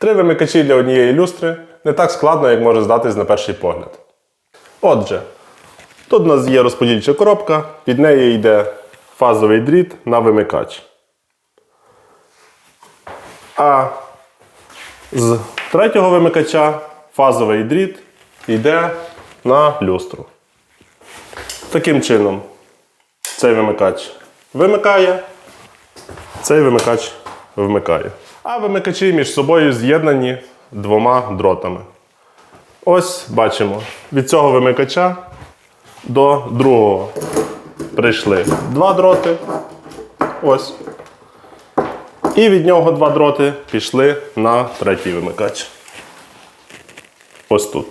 Три вимикачі для однієї люстри не так складно, як може здатись на перший погляд. Отже, тут у нас є розподільча коробка, під нею йде фазовий дріт на вимикач. А з третього вимикача фазовий дріт йде на люстру. Таким чином, цей вимикач вимикає, цей вимикач вмикає. А вимикачі між собою з'єднані двома дротами. Ось бачимо, від цього вимикача до другого прийшли два дроти. Ось. І від нього два дроти пішли на третій вимикач. Ось тут.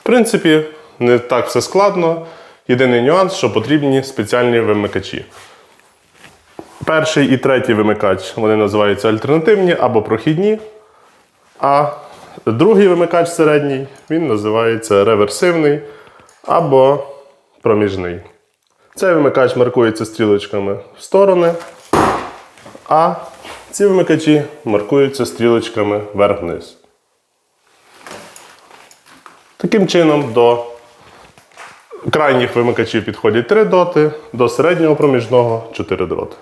В принципі, не так все складно. Єдиний нюанс, що потрібні спеціальні вимикачі. Перший і третій вимикач вони називаються альтернативні або прохідні. А другий вимикач середній він називається реверсивний або проміжний. Цей вимикач маркується стрілочками в сторони, а ці вимикачі маркуються стрілочками вверх-вниз. Таким чином, до крайніх вимикачів підходять 3 доти, до середнього проміжного 4 дроти.